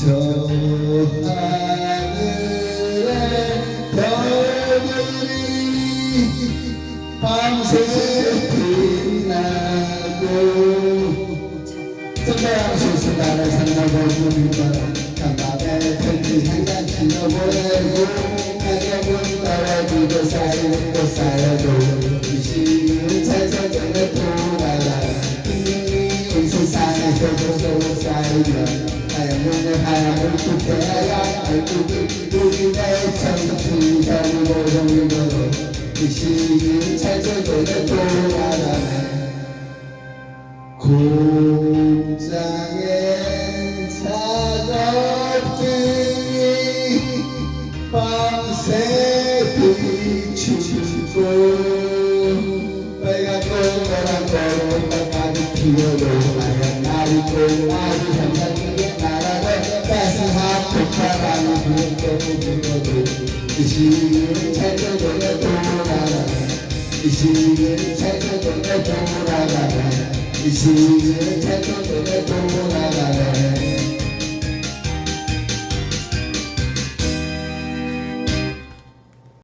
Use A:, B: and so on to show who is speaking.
A: 저 하늘에 별들이 밤새 빛나고 정다양소스 나를 산다고 간밤에 편지 한잔 질러보내고 가격은 떨어지고 쌓이고 쌓여도 이 시를 찾아내려 돌아가 분명히 온 세상에 펴져서 쌓이면 하얀 불빛에야 얼굴이 우리의 청춘 젊고 정리로 이 시를 찾아내려 돌아가네 공장의 작업들이 밤새 비추고 빨갛고 노랗고 꽃까지 피어도 하얀 날이 꽃날이 현장에 이 시를 찾아내려 돌아가네 이 시를 찾아내려 돌아가네 이 시를 찾아내려 돌아가네